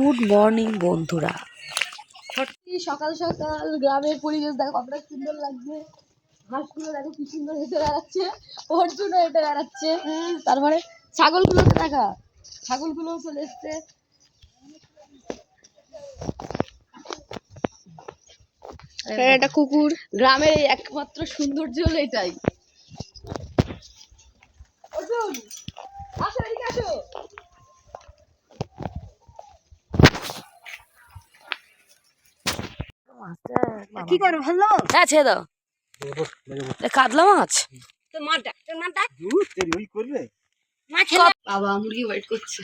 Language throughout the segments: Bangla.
গুড মর্নিং বন্ধুরা। সত্যি সকাল সকাল গ্রামের পরিবেশ দেখো কতটা সুন্দর লাগছে। হাঁসগুলো দেখো কি সুন্দর হেঁটে বেড়াচ্ছে অর্জুনও হেঁটে বেড়াচ্ছে। তারপরে ছাগলগুলোকে দেখা ছাগলগুলোও চলে এসছে। একটা কুকুর। গ্রামের একমাত্র সৌন্দর্য হলো এটাই। অর্জুন আসো এদিকে আসো। কি করো ভালো হ্যাঁ ছেড়ে দাও। এ কাতলা মাছ? বাবা মুরগি ওয়েট করছে।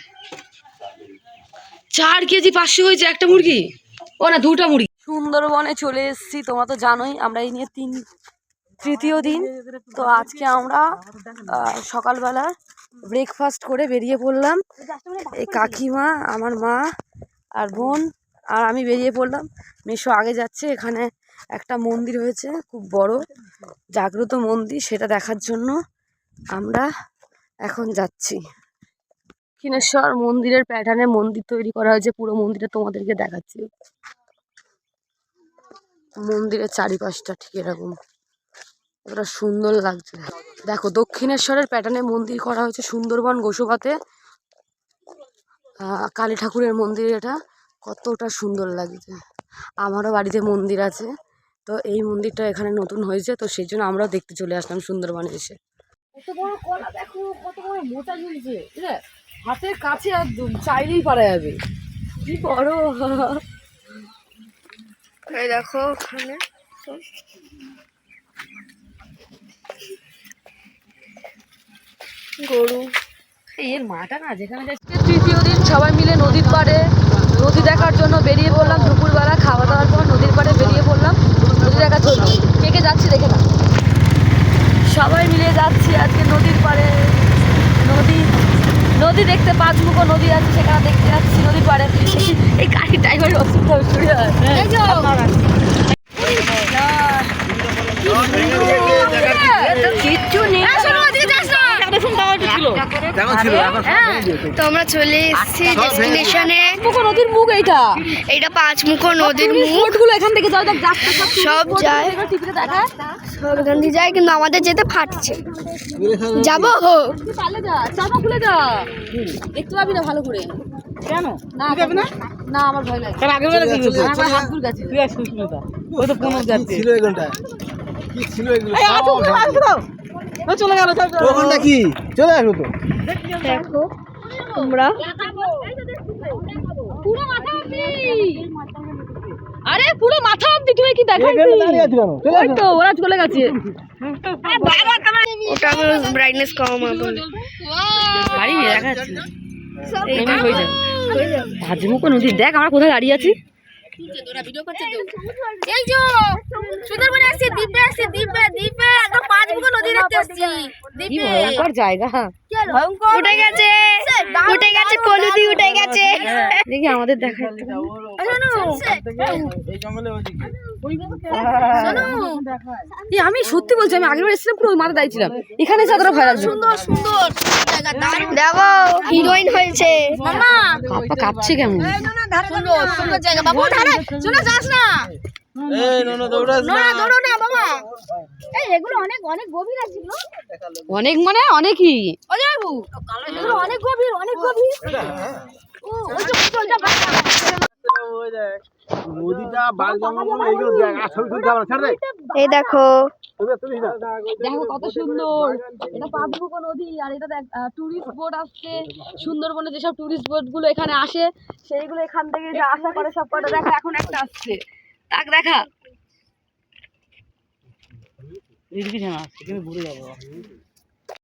চার কেজি পাঁচশো হয়েছে একটা মুরগি? ও না দুটা মুরগি। সুন্দরবনে চলে এসেছি তোমরা তো জানোই আমরা এই নিয়ে তিন তৃতীয় দিন। তো আজকে আমরা সকালবেলা ব্রেকফাস্ট করে বেরিয়ে পড়লাম। এই কাকিমা আমার মা আর বোন। আর আমি বেরিয়ে পড়লাম। মেশো আগে যাচ্ছে, এখানে একটা মন্দির হয়েছে, খুব বড়, জাগ্রত মন্দির, সেটা দেখার জন্য আমরা এখন যাচ্ছি। দক্ষিণেশ্বর মন্দিরের প্যাটার্নে মন্দির তৈরি করা হয়েছে, পুরো মন্দিরটা তোমাদেরকে দেখাচ্ছি। মন্দিরের চারিপাশটা ঠিক এরকম। কতটা সুন্দর লাগছে। দেখো, দক্ষিণেশ্বরের প্যাটার্নে মন্দির করা হয়েছে সুন্দরবন গোসবাতে কালী ঠাকুরের মন্দির এটা। কতটা সুন্দর লাগছে। আমারও বাড়িতে মন্দির আছে। তো এই মন্দিরটা এখানে নতুন হয়েছে তো সেই জন্য আমরাও দেখতে চলে আসলাম সুন্দরবনে এসে। কত বড় কলা দেখো কত বড় মোটা ঝুলছে হাতের কাছে একদম চাইলেই পারা যাবে। কি বড়। এই দেখো ওখানে। গরু। এর মাটা না যেখানে যাচ্ছে। তৃতীয় দিন সবাই মিলে নদীর পাড়ে নদী দেখার জন্য বেরিয়ে পড়লাম দুপুরবেলা খাওয়া দাওয়ার পর নদীর পাড়ে বেরিয়ে পড়লাম। নদী দেখার জন্য কে কে যাচ্ছি দেখে না সবাই মিলে যাচ্ছি আজকে নদীর পাড়ে। নদী নদী দেখতে পাঁচ মুখো নদী আছে সেখানে দেখতে যাচ্ছি নদীর পাড়ে। এই গাড়ির ড্রাইভারের অসুবিধা শুরু হয় তো আমরা চলে এসেছি ডেস্টিনেশনে মুখো নদীর মুখ এইটা। এইটা পাঁচমুখো নদীর মুখ। বোটগুলো এখান থেকে যাও দেখ সব যায়। সব এখান যায় কিন্তু আমাদের যেতে ফাটছে। যাব? তুই পারলে যা চাপা খুলে যা। দেখতে পাবি না ভালো করে। কেন? না না? না আমার ভয় লাগে আগে বেলা কি হয়েছে? আমার হাত গেছে। তুই আর সুস্মিতা ওই তো কোনো যাচ্ছে ছিল কি ছিল এগুলো? এই, দাও। ও, চলে গেল। ওখানটা কি চলে আসো তো। দেখো আমরা পুরো মাথা আরে পুরো মাথা অব্দি তুমি কি তো ওরা চলে গেছে। ওটা আমার ব্রাইটনেস কম হবে বাড়ি দেখা যাচ্ছে। এমনি হয়ে যাবে। ভাজমুখ নদী। দেখ আমরা কোথায় দাঁড়িয়ে আছি। এই যে সুন্দরবনে আসছে দ্বীপে আসছে দ্বীপে দ্বীপে। একদম পাঁচমুখো নদী দেখতে আসছি। কি ভয়ঙ্কর জায়গা। উঠে গেছে। উঠে গেছে কলুদি উঠে গেছে। দেখি আমাদের দেখা আমি সত্যি বলছি আমি আগের বার এসেছিলাম পুরো মাথা দাঁড়িয়েছিলাম এখানে ভয় লাগছে। সুন্দর সুন্দর। দেখো হিরোইন হয়েছে। মামা কাপা কাঁপছে কেমন? সুন্দর সুন্দর জায়গা বাবু ধারে শুনে যাস না। এই নোনো দৌড়াস না না। দৌড়ো না বাবা। এই এগুলো অনেক অনেক গভীর অনেক মানে অনেকই। অনেক গভীর অনেক গভীর। ও ওই যে পুতুলটা বাচ্চা ওই দেখ নদীটা বাঘ জঙ্গল এইগুলো দেখ আসল তুলতে হবে না ছাড় দে এই দেখো। দেখো কত সুন্দর। এটা পাবুকো নদী আর এটা দেখ টুরিস্ট বোট আসছে। সুন্দরবনে যেসব টুরিস্ট বোটগুলো এখানে আসে সেইগুলো এখান থেকে যা আশা করে সব কটা দেখা এখন একটা আসছে। তাক দেখা। এদিকে যেন আসছে কিন্তু ঘুরে যাব।